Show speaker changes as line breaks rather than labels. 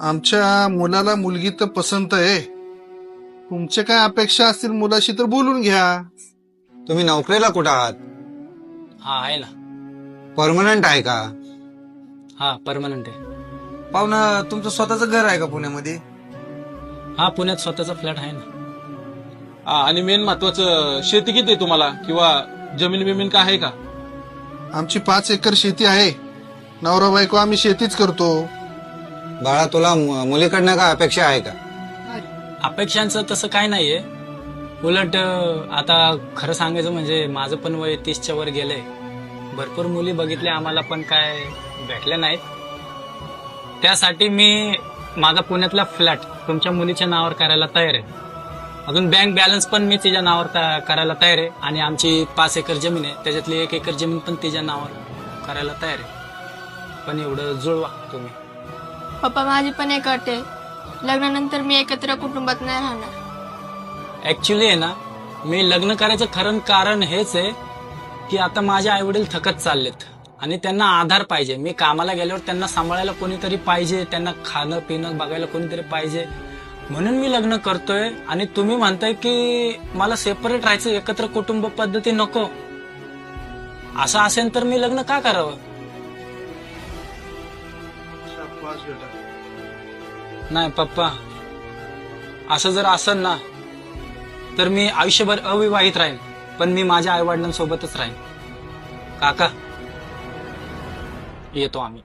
आमच्या मुलाला मुलगी तर पसंत आहे. तुमच्या काय अपेक्षा असतील मुलाशी तर बोलून घ्या.
तुम्ही नोकरीला कुठं आहात?
हा आहे ना.
परमनंट आहे का?
हा परमनंट आहे.
पाहुणं तुमचं स्वतःचं घर आहे का पुण्यामध्ये?
हा पुण्यात स्वतःचा फ्लॅट आहे ना.
हा, आणि मेन महत्वाचं शेती किती आहे तुम्हाला? किंवा जमीन बिमीन काय आहे का?
आमची पाच एकर शेती आहे. नवरा बायको आम्ही शेतीच करतो.
बाळा तुला मु- मुलीकडनं काय अपेक्षा आहे का?
अपेक्षांचं तसं काय नाहीये. उलट अं, आता खरं सांगायचं म्हणजे माझं पण वय तीसच्या वर गेलंय. भरपूर मुली बघितल्या आम्हाला पण काय भेटल्या नाहीत. त्यासाठी मी माझा पुण्यातला फ्लॅट तुमच्या मुलीच्या नावावर करायला तयार आहे. अजून बँक बॅलन्स पण मी तिच्या नावावर ता- करायला तयार आहे. आणि आमची पाच एकर जमीन आहे. त्याच्यातली एक एकर जमीन पण तिच्या नावावर करायला तयार आहे. पण एवढं जुळवा तुम्ही.
पप्पा माझी पण एक अट आहे. लग्नानंतर मी एकत्र कुटुंबात नाही राहणार.
ऍक्च्युली आहे ना मी लग्न करायचं खरं कारण हेच आहे की आता माझे आई वडील थकत चाललेत आणि त्यांना आधार पाहिजे. मी कामाला गेल्यावर त्यांना सांभाळायला कोणीतरी पाहिजे त्यांना खाणं पिणं बघायला कोणीतरी पाहिजे. म्हणून मी लग्न करतोय आणि तुम्ही म्हणताय की मला सेपरेट राहायचं एकत्र कुटुंब पद्धती नको. असं असेल तर मी लग्न का करावं? नाही पप्पा. असं जर असेल ना तर मी आयुष्यभर अविवाहित राहीन पण मी माझ्या आई वडिलांसोबतच राहीन काका येतो आम्ही.